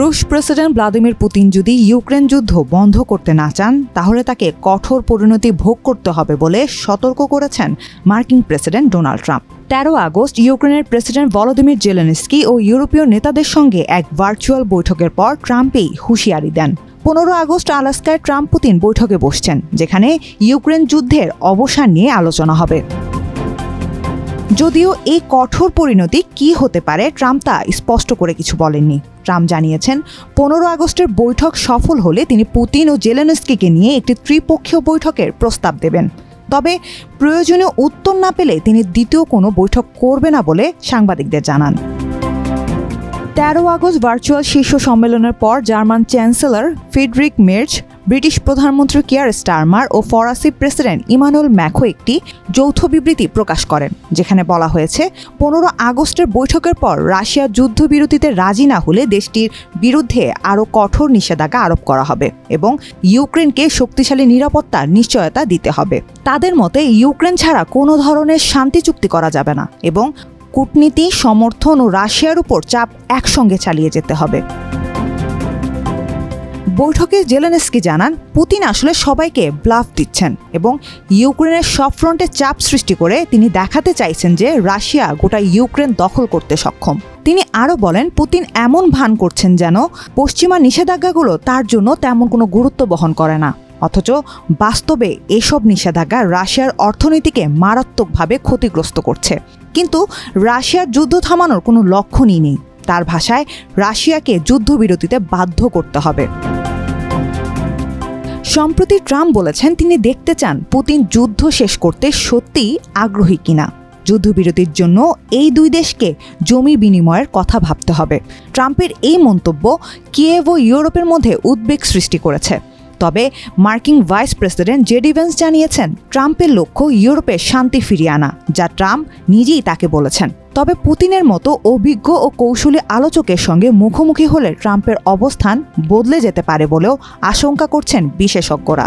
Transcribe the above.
রুশ president Vladimir Putin যদি Ukraine যুদ্ধ বন্ধ করতে না চান, তাহলে তাকে কঠোর পরিণতি ভোগ করতে হবে বলে সতর্ক করেছেন মার্কিন প্রেসিডেন্ট ডোনাল্ড ট্রাম্প। তেরো আগস্ট ইউক্রেনের প্রেসিডেন্ট ভলোদিমির জেলেনস্কি ও ইউরোপীয় নেতাদের সঙ্গে এক ভার্চুয়াল বৈঠকের পর ট্রাম্পেই হুঁশিয়ারি দেন। পনেরো আগস্ট আলাস্কায় ট্রাম্প পুতিন বৈঠকে বসছেন, যেখানে ইউক্রেন যুদ্ধের অবসান নিয়ে আলোচনা হবে। যদিও এই কঠোর পরিণতি কি হতে পারে ট্রাম্প তা স্পষ্ট করে কিছু বলেননি। ট্রাম্প জানিয়েছেন, পনেরো আগস্টের বৈঠক সফল হলে তিনি পুতিন ও জেলেনস্কিকে নিয়ে একটি ত্রিপক্ষীয় বৈঠকের প্রস্তাব দেবেন। তবে প্রয়োজনীয় উত্তর না পেলে তিনি দ্বিতীয় কোনো বৈঠক করবে না বলে সাংবাদিকদের জানান। তেরো আগস্ট ভার্চুয়াল শীর্ষ সম্মেলনের পর German chancellor Friedrich Merz, British প্রধানমন্ত্রী কিয়ার স্টারমার ও ফরাসি প্রেসিডেন্ট ইমানুয়েল ম্যাখো একটি যৌথ বিবৃতি প্রকাশ করেন, যেখানে বলা হয়েছে, পনেরো আগস্টের বৈঠকের পর রাশিয়া যুদ্ধবিরতিতে রাজি না হলে দেশটির বিরুদ্ধে আরও কঠোর নিষেধাজ্ঞা আরোপ করা হবে এবং ইউক্রেনকে শক্তিশালী নিরাপত্তার নিশ্চয়তা দিতে হবে। তাদের মতে, ইউক্রেন ছাড়া কোনো ধরনের শান্তি চুক্তি করা যাবে না এবং কূটনীতি, সমর্থন ও রাশিয়ার উপর চাপ একসঙ্গে চালিয়ে যেতে হবে। বৈঠকে জেলেনস্কি জানান, পুতিন আসলে সবাইকে ব্লাফ দিচ্ছেন এবং ইউক্রেনের সব ফ্রন্টে চাপ সৃষ্টি করে তিনি দেখাতে চাইছেন যে রাশিয়া গোটা ইউক্রেন দখল করতে সক্ষম। তিনি আরও বলেন, পুতিন এমন ভান করছেন যেন পশ্চিমা নিষেধাজ্ঞাগুলো তার জন্য তেমন কোনো গুরুত্ব বহন করে না। অথচ বাস্তবে এসব নিষেধাজ্ঞা রাশিয়ার অর্থনীতিকে মারাত্মকভাবে ক্ষতিগ্রস্ত করছে। কিন্তু রাশিয়ার যুদ্ধ থামানোর কোনো লক্ষণই নেই। তার ভাষায় রাশিয়াকে যুদ্ধবিরতিতে বাধ্য করতে হবে। সম্প্রতি ট্রাম্প বলেছেন তিনি দেখতে চান পুতিন যুদ্ধ শেষ করতে সত্যিই আগ্রহী কিনা। যুদ্ধবিরতির জন্য এই দুই দেশকে জমি বিনিময়ের কথা ভাবতে হবে। ট্রাম্পের এই মন্তব্য কিয়েভ ও ইউরোপের মধ্যে উদ্বেগ সৃষ্টি করেছে। তবে মার্কিন ভাইস প্রেসিডেন্ট জেডি ভেন্স জানিয়েছেন, ট্রাম্পের লক্ষ্য ইউরোপে শান্তি ফিরিয়ে আনা, যা ট্রাম্প নিজেই তাকে বলেছেন। তবে পুতিনের মতো অভিজ্ঞ ও কৌশলী আলোচকের সঙ্গে মুখোমুখি হলে ট্রাম্পের অবস্থান বদলে যেতে পারে বলেও আশঙ্কা করছেন বিশেষজ্ঞরা।